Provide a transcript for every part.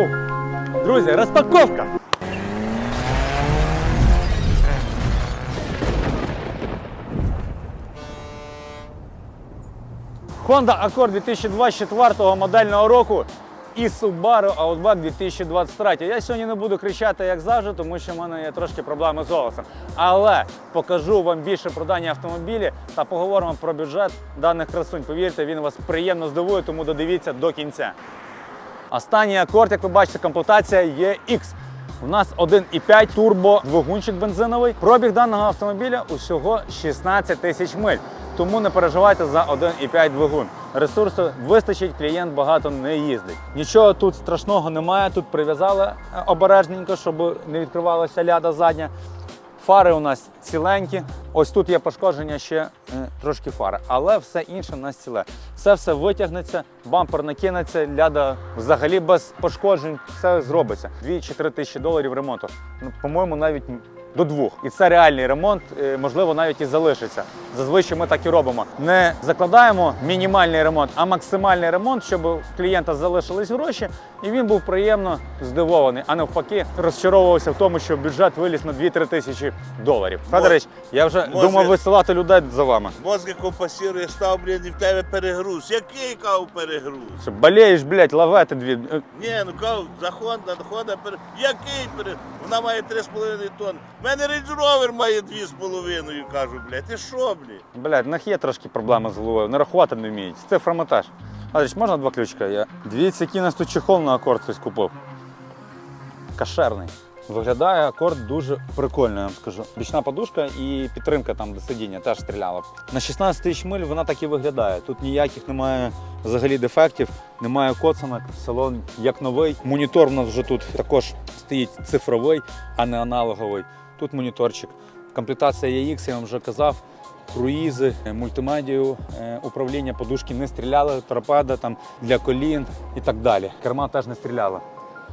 Фу. Друзі, розпаковка! Honda Accord 2024 модельного року і Subaru Outback 2023. Я сьогодні не буду кричати, як завжди, тому що в мене є трошки проблеми з голосом. Але покажу вам більше про дані автомобілі та поговоримо про бюджет даних красунь. Повірте, він вас приємно здивує, тому додивіться до кінця. Останній акорд, як ви бачите, комплектація EX. У нас 1,5 турбо двигунчик бензиновий. Пробіг даного автомобіля усього 16 тисяч миль. Тому не переживайте за 1,5 двигун. Ресурсу вистачить, клієнт багато не їздить. Нічого тут страшного немає. Тут прив'язали е, обережненько, щоб не відкривалася ляда задня. Фари у нас ціленькі. Ось тут є пошкодження ще е, трошки фари, але все інше у нас ціле. Це все витягнеться, бампер накинеться, ляда взагалі без пошкоджень, все зробиться. 2 чи 3 тисячі доларів ремонту. Ну, по-моєму, навіть до двох. І це реальний ремонт, е, можливо, навіть і залишиться. Зазвичай ми так і робимо. Не закладаємо мінімальний ремонт, а максимальний ремонт, щоб у клієнта залишились гроші, і він був приємно здивований, а навпаки, розчаровувався в тому, що бюджет виліз на 2-3 тисячі доларів. Федорович, я вже Може- думав висилати людей за вами. Мозги компасірує, став, блін, і в тебе перегруз. Який кав перегруз? Що болеєш, блядь, лавети дві. Е, Ні, ну кав, за Honda, Honda пере... Який перегруз? Вона має 3,5 тонн. У мене Range Rover має 2,5, кажу, блядь. Ти що, блядь? Блядь, в них є трошки проблеми з головою, не рахувати не вміють. Цифрами теж. Федорович, можна два ключика? Я... Дивіться, який нас тут чехол на акорд хтось купив. Кашерний. Виглядає акорд дуже прикольно, я вам скажу. Бічна подушка і підтримка там до сидіння теж стріляла. На 16 тисяч миль вона так і виглядає. Тут ніяких немає взагалі дефектів, немає коцанок, салон як новий. Монітор у нас вже тут також стоїть цифровий, а не аналоговий. Тут моніторчик. Комплектація EX, я вам вже казав. Круїзи, е, мультимедію, е, управління подушки не стріляли, торпеда там для колін і так далі. Керма теж не стріляла.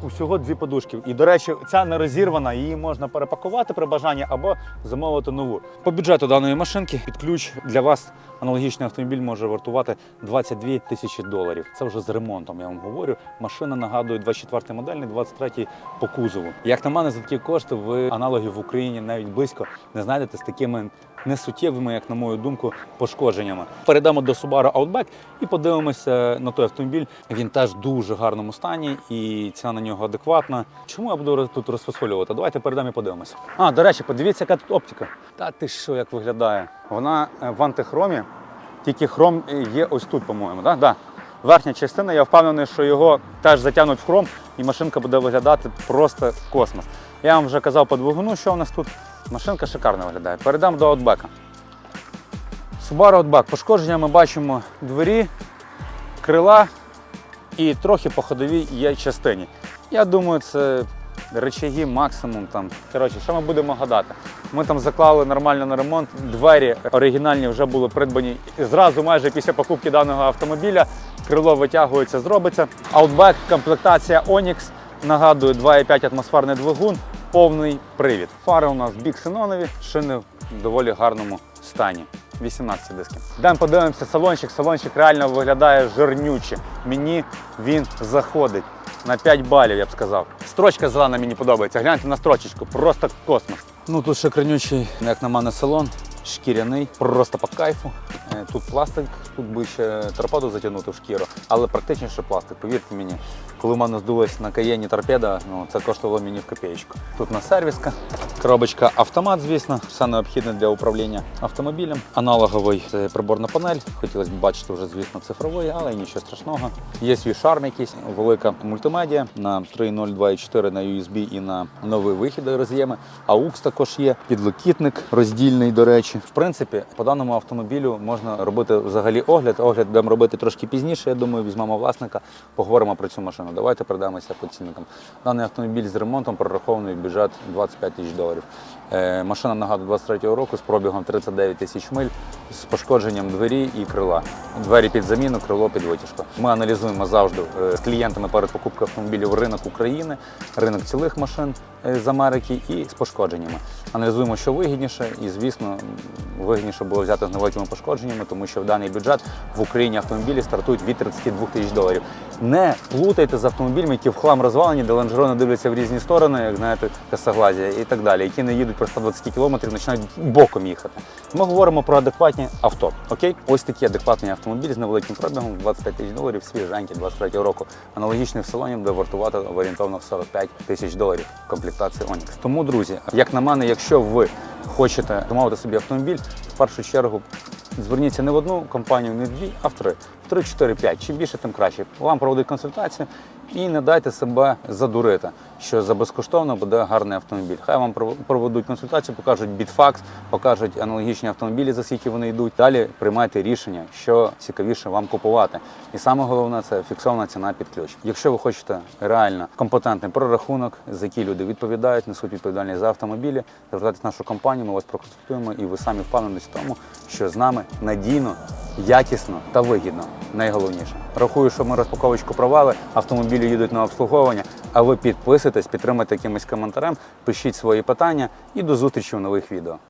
Усього дві подушки. І, до речі, ця не розірвана, її можна перепакувати при бажанні або замовити нову. По бюджету даної машинки під ключ для вас аналогічний автомобіль може вартувати 22 тисячі доларів. Це вже з ремонтом, я вам говорю. Машина нагадує 24-й модельний, 23-й по кузову. Як на мене, за такі кошти ви аналогів в Україні навіть близько не знайдете з такими несуттєвими, як на мою думку, пошкодженнями. Перейдемо до Subaru Outback і подивимося на той автомобіль. Він теж в дуже гарному стані і ціна на нього адекватна. Чому я буду тут розфасолювати? Давайте перейдемо і подивимося. А, до речі, подивіться, яка тут оптика. Та ти що, як виглядає? Вона е, в антихромі, тільки хром е, є ось тут, по-моєму. Да? Да. Верхня частина, я впевнений, що його теж затягнуть в хром, і машинка буде виглядати просто космос. Я вам вже казав по двигуну, що у нас тут. Машинка шикарно виглядає. Перейдемо до Outback. Subaru Outback. Пошкодження ми бачимо двері, крила і трохи по ходовій є частині. Я думаю, це речаги максимум. Там. Коротше, що ми будемо гадати? Ми там заклали нормально на ремонт. Двері оригінальні вже були придбані зразу майже після покупки даного автомобіля. Крило витягується, зробиться. Outback, комплектація Onyx. Нагадую, 2,5 атмосферний двигун, повний привід. Фари у нас біксенонові, шини в доволі гарному стані. 18 дисків. Йдемо подивимося салончик. Салончик реально виглядає жирнюче. Мені він заходить на 5 балів, я б сказав. Строчка зелена мені подобається. Гляньте на строчечку, просто космос. Ну тут ще кринючий, як на мене, салон. Шкіряний, просто по кайфу. Е, Тут пластик, тут би ще торпеду затягнути в шкіру, але практичніше пластик, повірте мені. Коли в мене здулась на каєні торпеда, ну це коштувало мені в копеечку. Тут на сервіска, коробочка автомат, звісно, все необхідне для управління автомобілем. Аналоговий це приборна панель. Хотілося б бачити вже, звісно, цифровий, але нічого страшного. Є свій шарм якийсь, велика мультимедіа на 3.0, 2.4 на USB і на новий вихід роз'єми. AUX також є, підлокітник роздільний, до речі. В принципі, по даному автомобілю можна робити взагалі огляд. Огляд будемо робити трошки пізніше. Я думаю, візьмемо власника, поговоримо про цю машину. Давайте передаємося по цінникам. Даний автомобіль з ремонтом прорахований бюджет 25 тисяч доларів. Е, Машина нагадую 23-го року з пробігом 39 тисяч миль, з пошкодженням двері і крила. Двері під заміну, крило під витяжку. Ми аналізуємо завжди е, з клієнтами перед покупкою автомобілів ринок України, ринок цілих машин е, з Америки і з пошкодженнями. Аналізуємо, що вигідніше, і звісно, вигідніше було взяти з невеликими пошкодженнями, тому що в даний бюджет в Україні автомобілі стартують від 32 тисяч доларів. Не плутайте з автомобілями, які в хлам розвалені, де лонжерони дивляться в різні сторони, як знаєте, косоглазія і так далі, які не їдуть при 120 кілометрів, починають боком їхати. Ми говоримо про адекватні авто. Окей, ось такі адекватні автомобілі з невеликим пробігом 25 тисяч доларів, свіженькі 23 року. Аналогічний в салоні буде вартувати орієнтовно 45 тисяч доларів в комплектації Onix. Тому, друзі, як на мене, якщо ви хочете замовити собі автомобіль, в першу чергу зверніться не в одну компанію, не в дві, а в три. В три, чотири, п'ять. Чим більше, тим краще. Вам проводить консультацію і не дайте себе задурити, що за безкоштовно буде гарний автомобіль. Хай вам пров- проведуть консультацію, покажуть бітфакс, покажуть аналогічні автомобілі, за скільки вони йдуть. Далі приймайте рішення, що цікавіше вам купувати. І саме головне це фіксована ціна під ключ. Якщо ви хочете реально компетентний прорахунок, за який люди відповідають, несуть відповідальність за автомобілі, звертайтесь в нашу компанію, ми вас проконсультуємо, і ви самі впевнені в тому, що з нами надійно, якісно та вигідно. Найголовніше. Рахую, що ми розпаковочку провели, автомобілі їдуть на обслуговування. А ви підписуйтесь, підтримайте якимось коментарем, пишіть свої питання і до зустрічі в нових відео.